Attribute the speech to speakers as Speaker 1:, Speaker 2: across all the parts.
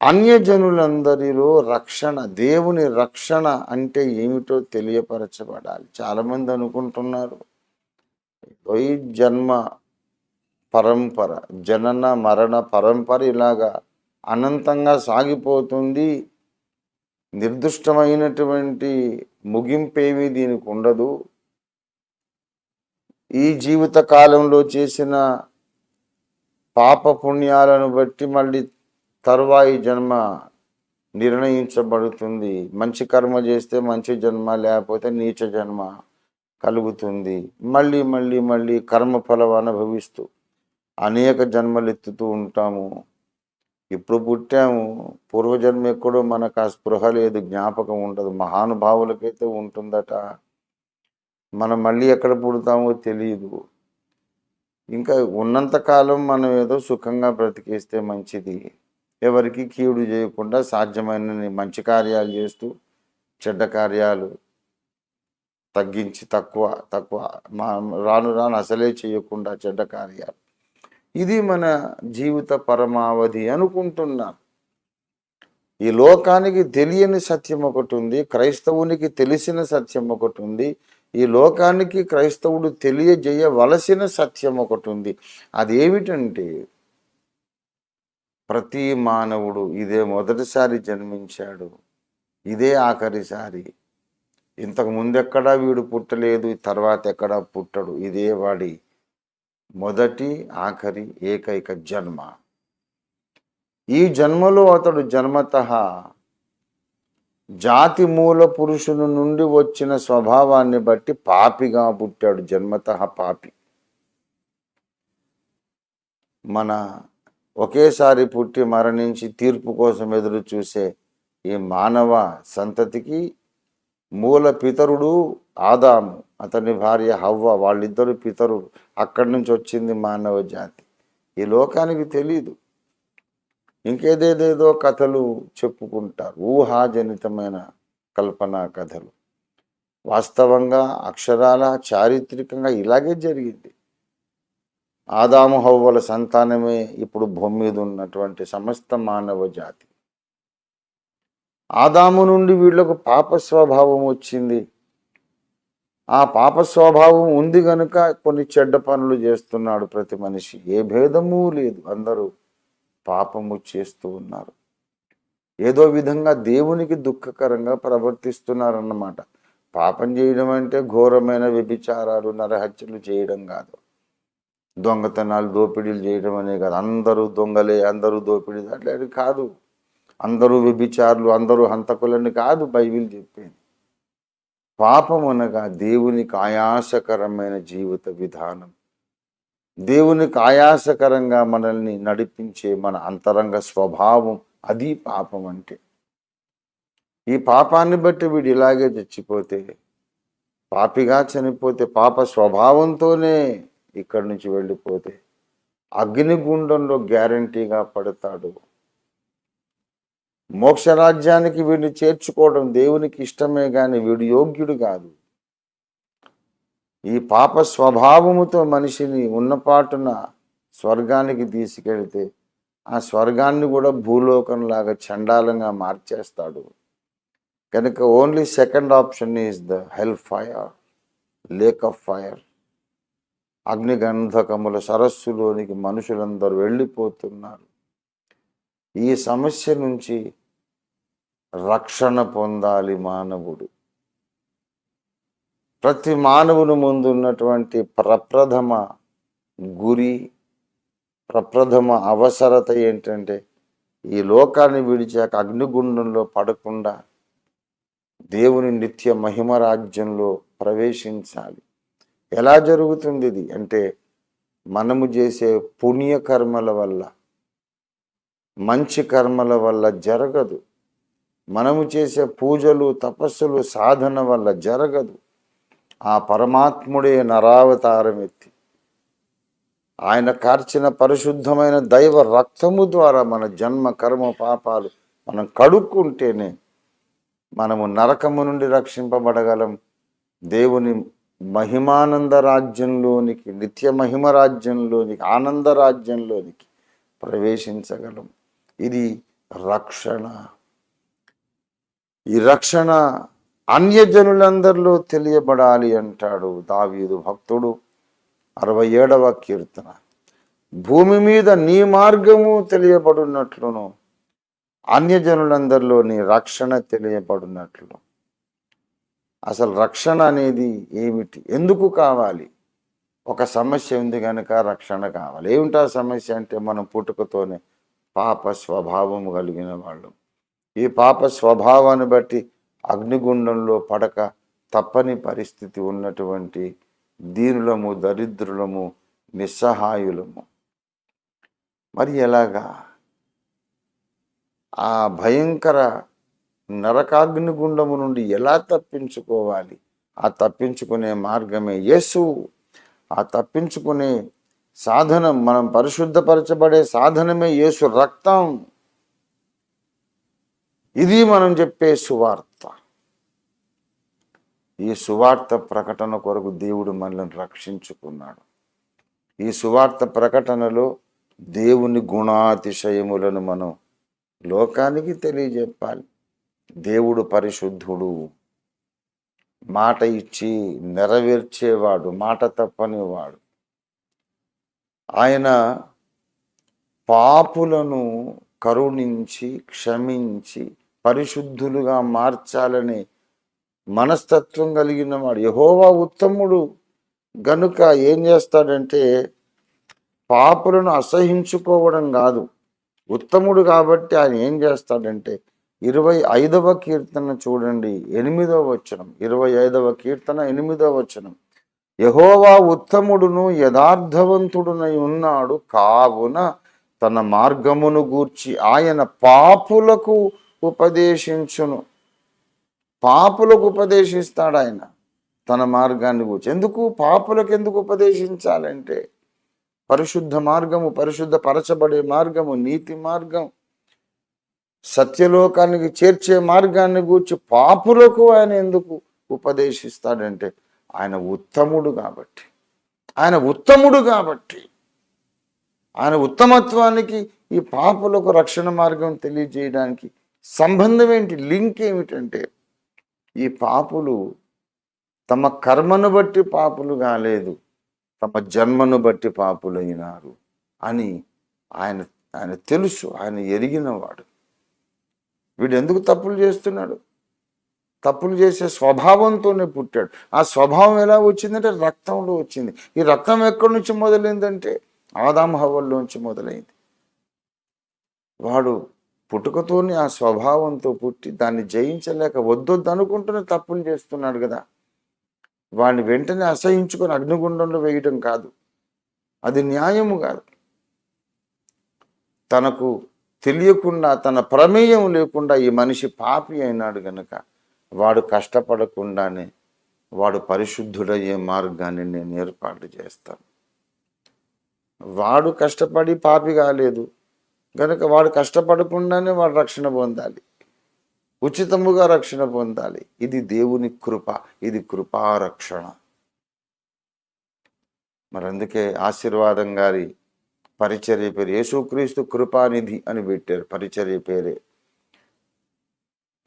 Speaker 1: అన్యజనులందరిలో రక్షణ దేవుని రక్షణ అంటే ఏమిటో తెలియపరచబడాలి. చాలామంది అనుకుంటున్నారు "ఓ ఈ జన్మ పరంపర జనన మరణ పరంపర ఇలాగా అనంతంగా సాగిపోతుంది. నిర్దిష్టమైనటువంటి ముగింపేమీ దీనికి ఉండదు. ఈ జీవిత కాలంలో చేసిన పాప పుణ్యాలను బట్టి మళ్ళీ తరువాయి జన్మ నిర్ణయించబడుతుంది. మంచి కర్మ చేస్తే మంచి జన్మ లేకపోతే నీచ జన్మ కలుగుతుంది. మళ్ళీ మళ్ళీ మళ్ళీ కర్మ ఫలం అనుభవిస్తూ అనేక జన్మలు ఎత్తుతూ ఉంటాము. ఇప్పుడు పుట్టాము. పూర్వజన్మ ఎక్కడో మనకు ఆ స్పృహ లేదు జ్ఞాపకం ఉండదు. మహానుభావులకైతే ఉంటుందట. మనం మళ్ళీ ఎక్కడ పుడతామో తెలియదు ఇంకా ఉన్నంతకాలం మనం ఏదో సుఖంగా బ్రతికేస్తే మంచిది. ఎవరికి కీడు చేయకుండా సాధ్యమైన మంచి కార్యాలు చేస్తూ చెడ్డ కార్యాలు తగ్గించి తక్కువ తక్కువ మా రాను రాను అసలే చేయకుండా చెడ్డ కార్యాలు. ఇది మన జీవిత పరమావధి అనుకుంటున్నాను ఈ లోకానికి తెలియని సత్యం ఒకటి ఉంది క్రైస్తవునికి తెలిసిన సత్యం ఒకటి ఉంది ఈ లోకానికి క్రైస్తవుడు తెలియజేయవలసిన సత్యం ఒకటి ఉంది. అదేమిటంటే ప్రతి మానవుడు ఇదే మొదటిసారి జన్మించాడు. ఇదే ఆఖరిసారి ఇంతకు ముందెక్కడా వీడు పుట్టలేదు తర్వాత ఎక్కడా పుట్టడు. ఇదే వాడి మొదటి ఆఖరి ఏకైక జన్మ. ఈ జన్మలో అతడు జన్మత జాతి మూల పురుషుని నుండి వచ్చిన స్వభావాన్ని బట్టి పాపిగా పుట్టాడు. జన్మత పాపి. మన ఒకేసారి పుట్టి మరణించి తీర్పు కోసం ఎదురు చూసే ఈ మానవ సంతతికి మూల పితరుడు ఆదాము. అతని భార్య హవ్వ వాళ్ళిద్దరు పితరుడు అక్కడి నుంచి వచ్చింది మానవ జాతి. ఈ లోకానికి తెలీదు. ఇంకేదేదేదో కథలు చెప్పుకుంటారు. ఊహాజనితమైన కల్పనా కథలు. వాస్తవంగా అక్షరాల చారిత్రకంగా ఇలాగే జరిగింది. ఆదాము హవ్వల సంతానమే ఇప్పుడు భూమి మీద ఉన్నటువంటి సమస్త మానవ జాతి. ఆదాము నుండి వీళ్ళకు పాప స్వభావం వచ్చింది. ఆ పాప స్వభావం ఉంది గనుక కొన్ని చెడ్డ పనులు చేస్తున్నాడు ప్రతి మనిషి. ఏ భేదము లేదు. అందరూ పాపము చేస్తూ ఉన్నారు. ఏదో విధంగా దేవునికి దుఃఖకరంగా ప్రవర్తిస్తున్నారన్నమాట. పాపం చేయడం అంటే ఘోరమైన వ్యభిచారాలు నరహత్యలు చేయడం కాదు. దొంగతనాలు దోపిడీలు చేయడం అనే కాదు. అందరూ దొంగలే అందరూ దోపిడీ అట్లా కాదు. అందరూ వ్యభిచారులు అందరూ హంతకులని కాదు బైబిల్ చెప్పేది. పాపం అనగా దేవునికి ఆయాసకరమైన జీవిత విధానం. దేవునికి ఆయాసకరంగా మనల్ని నడిపించే మన అంతరంగ స్వభావం అది పాపం అంటే. ఈ పాపాన్ని బట్టి వీడు ఇలాగే చచ్చిపోతే పాపిగా చనిపోతే పాప స్వభావంతోనే ఇక్కడి నుంచి వెళ్ళిపోతే అగ్నిగుండంలో గ్యారంటీగా పడతాడు. మోక్షరాజ్యానికి వీడిని చేర్చుకోవడం దేవునికి ఇష్టమే కానీ వీడు యోగ్యుడు కాదు. ఈ పాప స్వభావముతో మనిషిని ఉన్నపాటున స్వర్గానికి తీసుకెళ్తే ఆ స్వర్గాన్ని కూడా భూలోకంలాగా చండాలంగా మార్చేస్తాడు. కనుక only second option is the hell fire lake of fire అగ్నిగంధకముల సరస్సులోనికి మనుషులందరూ వెళ్ళిపోతున్నారు. ఈ సమస్య నుంచి రక్షణ పొందాలి మానవుడు. ప్రతి మానవుని ముందు ఉన్నటువంటి ప్రప్రథమ గురి ప్రప్రథమ అవసరత ఏంటంటే ఈ లోకాన్ని విడిచాక అగ్నిగుండంలో పడకుండా దేవుని నిత్య మహిమ రాజ్యంలో ప్రవేశించాలి. ఎలా జరుగుతుంది ఇది అంటే మనము చేసే పుణ్యకర్మల వల్ల మంచి కర్మల వల్ల జరగదు. మనము చేసే పూజలు తపస్సులు సాధన వల్ల జరగదు. ఆ పరమాత్ముడే నరావతారం ఎత్తి ఆయన కార్చిన పరిశుద్ధమైన దైవ రక్తము ద్వారా మన జన్మ కర్మ పాపాలు మనం కడుక్కుంటేనే మనము నరకము నుండి రక్షింపబడగలం. దేవుని మహిమానంద రాజ్యంలోనికి నిత్య మహిమ రాజ్యంలోనికి ఆనంద రాజ్యంలోనికి ప్రవేశించగలం. ఇది రక్షణ. ఈ రక్షణ అన్యజనులందరిలో తెలియబడాలి అంటాడు దావీదు భక్తుడు. అరవై ఏడవ కీర్తన. భూమి మీద నీ మార్గము తెలియబడినట్లును అన్యజనులందరిలో నీ రక్షణ తెలియబడినట్లు అసలు రక్షణ అనేది ఏమిటి? ఎందుకు కావాలి? ఒక సమస్య ఉంది కనుక రక్షణ కావాలి. ఏమిటా సమస్య అంటే మనం పుట్టుకతోనే పాప స్వభావం కలిగిన వాళ్ళం. ఈ పాప స్వభావాన్ని బట్టి అగ్నిగుండంలో పడక తప్పని పరిస్థితి ఉన్నటువంటి దీనులము దరిద్రులము నిస్సహాయులము. మరి ఎలాగా? ఆ భయంకర నరకాగ్నిగుండము నుండి ఎలా తప్పించుకోవాలి? ఆ తప్పించుకునే మార్గమే యేసు. ఆ తప్పించుకునే సాధనం మనం పరిశుద్ధపరచబడే సాధనమే యేసు రక్తం. ఇది మనం చెప్పే సువార్త. ఈ సువార్త ప్రకటన కొరకు దేవుడు మనల్ని రక్షించుకున్నాడు. ఈ సువార్త ప్రకటనలో దేవుని గుణాతిశయములను మనం లోకానికి తెలియజెప్పాలి. దేవుడు పరిశుద్ధుడు. మాట ఇచ్చి నెరవేర్చేవాడు మాట తప్పనివాడు. ఆయన పాపులను కరుణించి క్షమించి పరిశుద్ధులుగా మార్చాలనే మనస్తత్వం కలిగిన వాడు. యహోవా ఉత్తముడు. గనుక ఏం చేస్తాడంటే పాపులను అసహించుకోవడం కాదు. ఉత్తముడు కాబట్టి ఆయన ఏం చేస్తాడంటే ఇరవై ఐదవ కీర్తన చూడండి ఎనిమిదవ వచనం. ఇరవై ఐదవ కీర్తన ఎనిమిదవ వచనం. యహోవా ఉత్తముడును యథార్థవంతుడునై ఉన్నాడు. కావున తన మార్గమును గూర్చి ఆయన పాపులకు ఉపదేశించును. పాపులకు ఉపదేశిస్తాడు ఆయన తన మార్గాన్ని గూర్చి. ఎందుకు? పాపులకు ఎందుకు ఉపదేశించాలంటే పరిశుద్ధ మార్గము పరిశుద్ధ పరచబడే మార్గము నీతి మార్గం. సత్యలోకానికి చేర్చే మార్గాన్ని గూర్చి పాపులకు ఆయన ఎందుకు ఉపదేశిస్తాడంటే ఆయన ఉత్తముడు కాబట్టి. ఆయన ఉత్తముడు కాబట్టి. ఆయన ఉత్తమత్వానికి ఈ పాపులకు రక్షణ మార్గం తెలియజేయడానికి సంబంధం ఏంటి లింక్ ఏమిటంటే ఈ పాపులు తమ కర్మను బట్టి పాపులు కాలేదు తమ జన్మను బట్టి పాపులైనారు అని ఆయన ఆయన తెలుసు ఆయన ఎరిగినవాడు. వీడు ఎందుకు తప్పులు చేస్తున్నాడు? తప్పులు చేసే స్వభావంతోనే పుట్టాడు. ఆ స్వభావం ఎలా వచ్చిందంటే రక్తంలో వచ్చింది. ఈ రక్తం ఎక్కడి నుంచి మొదలైందంటే ఆదాం హవల్లోంచి మొదలైంది. వాడు పుట్టుకతోనే ఆ స్వభావంతో పుట్టి దాన్ని జయించలేక వద్దొద్దు అనుకుంటూనే తప్పులు చేస్తున్నాడు కదా. వాడిని వెంటనే అసహించుకొని అగ్నిగుండంలో వేయడం కాదు. అది న్యాయము కాదు. తనకు తెలియకుండా తన ప్రమేయం లేకుండా ఈ మనిషి పాపి అయినాడు గనక వాడు కష్టపడకుండానే వాడు పరిశుద్ధుడయ్యే మార్గాన్ని నేను ఏర్పాటు చేస్తాను. వాడు కష్టపడి పాపి కాలేదు. కనుక వాడు కష్టపడకుండానే వాడు రక్షణ పొందాలి. ఉచితముగా రక్షణ పొందాలి. ఇది దేవుని కృప. ఇది కృపారక్షణ. మరి అందుకే ఆశీర్వాదం గారి పరిచర్య పేరు యేసుక్రీస్తు కృపానిధి అని పెట్టారు పరిచర్య పేరే.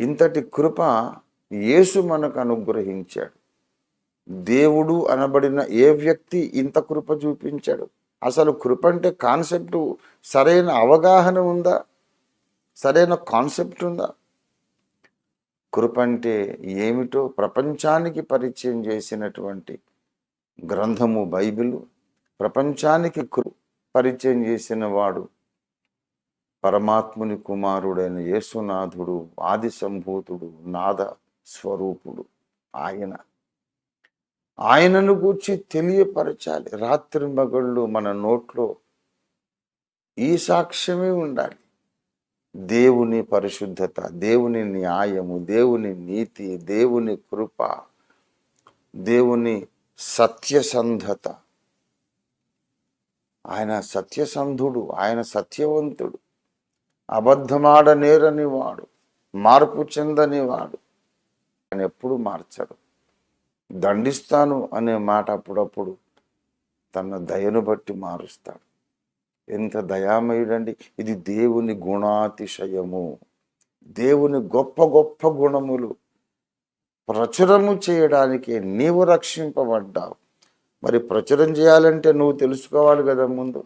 Speaker 1: ఇంతటి కృప యేసు మనకు అనుగ్రహించాడు. దేవుడు అనబడిన ఏ వ్యక్తి ఇంత కృప చూపించాడు? అసలు కృప అంటే కాన్సెప్ట్ సరైన అవగాహన ఉందా? సరైన కాన్సెప్ట్ ఉందా? కృప అంటే ఏమిటో ప్రపంచానికి పరిచయం చేసినటువంటి గ్రంథము బైబిలు. ప్రపంచానికి కృ పరిచయం చేసిన వాడు పరమాత్ముని కుమారుడైన యేసునాథుడు ఆది సంభూతుడు నాద స్వరూపుడు ఆయన. ఆయనను గూర్చి తెలియపరచాలి. రాత్రి మగళ్ళు మన నోట్లో ఈ సాక్ష్యమే ఉండాలి. దేవుని పరిశుద్ధత దేవుని న్యాయము దేవుని నీతి దేవుని కృప దేవుని సత్యసంధత. ఆయన సత్యసంధుడు ఆయన సత్యవంతుడు. అబద్ధమాడ నేరని వాడు మార్పు చెందని వాడు. ఆయన ఎప్పుడు మార్చడు. దండిస్తాను అనే మాట అప్పుడప్పుడు తన దయను బట్టి మారుస్తాడు. ఎంత దయామయుడండి. ఇది దేవుని గుణాతిశయము. దేవుని గొప్ప గొప్ప గుణములు. ప్రచురము చేయడానికి నీవు రక్షింపబడ్డావు. మరి ప్రచురం చేయాలంటే నువ్వు తెలుసుకోవాలి కదా ముందు.